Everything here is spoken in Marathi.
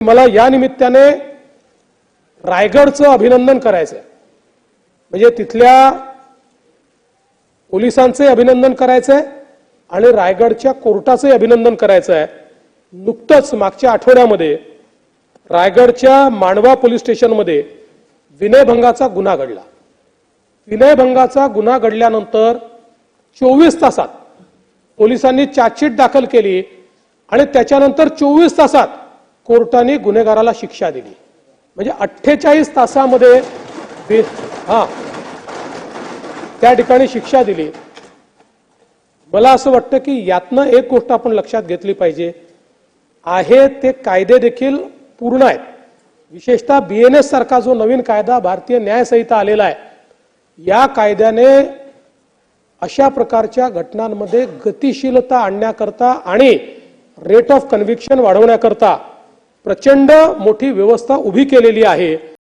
मला या निमित्ताने रायगडचं अभिनंदन करायचं आहे म्हणजे तिथल्या पोलिसांचे अभिनंदन करायचं आहे आणि रायगडच्या कोर्टाचंही अभिनंदन करायचं आहे नुकतंच मागच्या आठवड्यामध्ये रायगडच्या मांडवा पोलीस स्टेशनमध्ये विनयभंगाचा गुन्हा घडला. विनयभंगाचा गुन्हा घडल्यानंतर चोवीस तासात पोलिसांनी चार्जशीट दाखल केली आणि त्याच्यानंतर चोवीस तासात कोर्टाने गुन्हेगाराला शिक्षा दिली. म्हणजे अठ्ठेचाळीस तासामध्ये हा. त्या ठिकाणी शिक्षा दिली. मला असं वाटतं की यातनं एक गोष्ट आपण लक्षात घेतली पाहिजे. आहे ते कायदे देखील पूर्ण आहेत. विशेषतः बी एन एस सारखा जो नवीन कायदा भारतीय न्यायसंहिता आलेला आहे या कायद्याने अशा प्रकारच्या घटनांमध्ये गतिशीलता आणण्याकरता आणि रेट ऑफ कन्व्हिक्शन वाढवण्याकरता प्रचंड मोठी व्यवस्था उभी केलेली आहे.